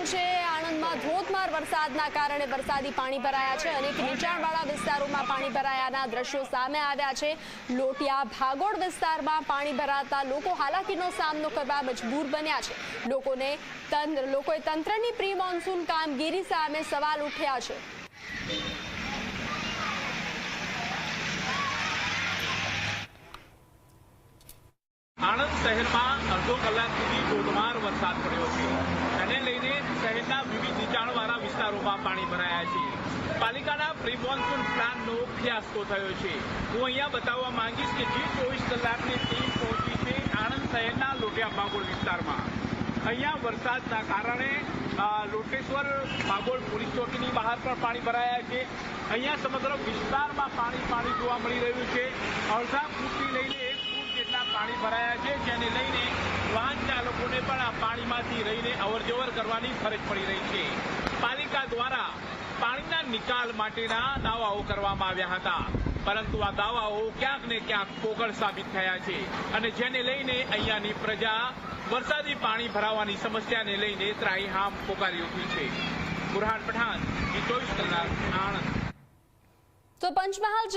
રહ્યું છે. આણંદમાં ધોધમાર વરસાદના કારણે વરસાદી પાણી ભરાયા છે અનેક નીચાણવાળા વિસ્તારોમાં પાણી ભરાયાના દ્રશ્યો સામે આવ્યા છે. લોટિયા ભાગોળ વિસ્તારમાં પાણી ભરાતા લોકો હાલાકીનો સામનો કરવા મજબૂર બન્યા છે. લોકોને તંત્ર, લોકોએ તંત્રની પ્રી મોન્સૂન કામગીરી સામે સવાલ ઉઠ્યા છે. આણંદ શહેરમાં અડધો કલાક સુધી ધોધમાર વરસાદ પડ્યો છે. શહેરના વિવિધ નીચાણવાળા વિસ્તારોમાં પાણી ભરાયા છે. પાલિકાના પ્રી પ્લાનનો ફિયાસ્કો થયો છે. હું અહીંયા બતાવવા માંગીશ કે જે ચોવીસ કલાકની ટીમ પહોંચી છે આણંદ શહેરના લોટિયા બાગોળ વિસ્તારમાં. અહીંયા વરસાદના કારણે લોટેશ્વર બાગોળ પોલીસ ચોકીની બહાર પણ પાણી ભરાયા છે. અહીંયા સમગ્ર વિસ્તારમાં પાણી પાણી જોવા મળી રહ્યું છે. અડધા ફૂટથી લઈને એક ફૂટ જેટલા પાણી ભરાયા છે, જેને લઈને વાહન ચાલકોને પણ આ પાણીમાંથી રહીને અવરજવર કરવાની ફરજ પડી રહી છે. પાલિકા દ્વારા પાણીના નિકાલ માટેના દાવાઓ કરવામાં આવ્યા હતા. પરંતુ આ દાવાઓ ક્યાંક ને ક્યાંક પોકળ સાબિત થયા છે અને જેને લઈને અહીંયાની પ્રજા વરસાદી પાણી ભરાવાની સમસ્યાને લઈને ત્રાહીહામ પોકારી ઉઠી છે. બુરહાન પઠાણ ચોવીસ કલાક, આણંદ. તો પંચમહાલ